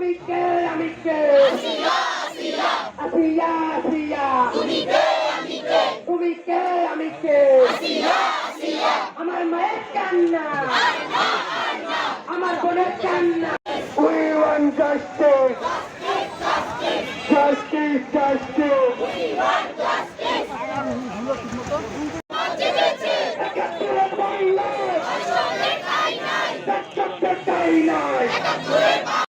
তুমি কে আমি কে আসিয়া আসিয়া তুমি কে আমি কে তুমি কে আমি কে আসিয়া আসিয়া আমার মায়ের কান্না আমার বোনের কান্না we want justice justice justice we want justice China.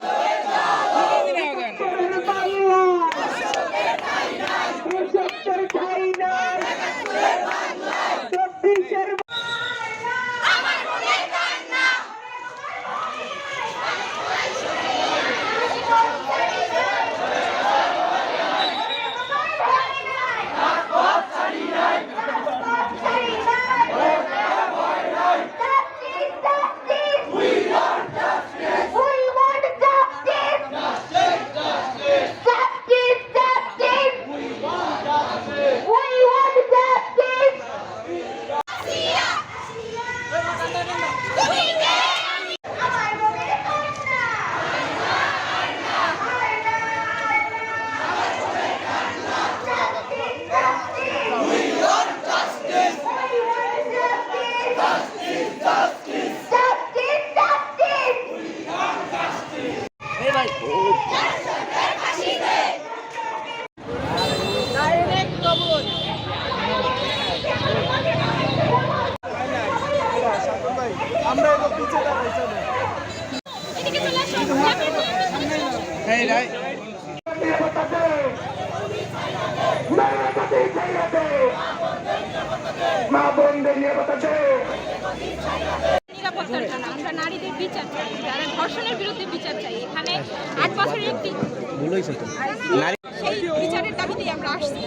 আমরা ছাইড়া মা বোনদের নিরাপত্তা নিরাপত্তার জন্য। আমরা নারীদের বিচার চাই, যারা ধর্ষণের বিরুদ্ধে বিচার চাই। এখানে আট বছরের তো নারী বিচারের দাবিতেই আমরা আসছি।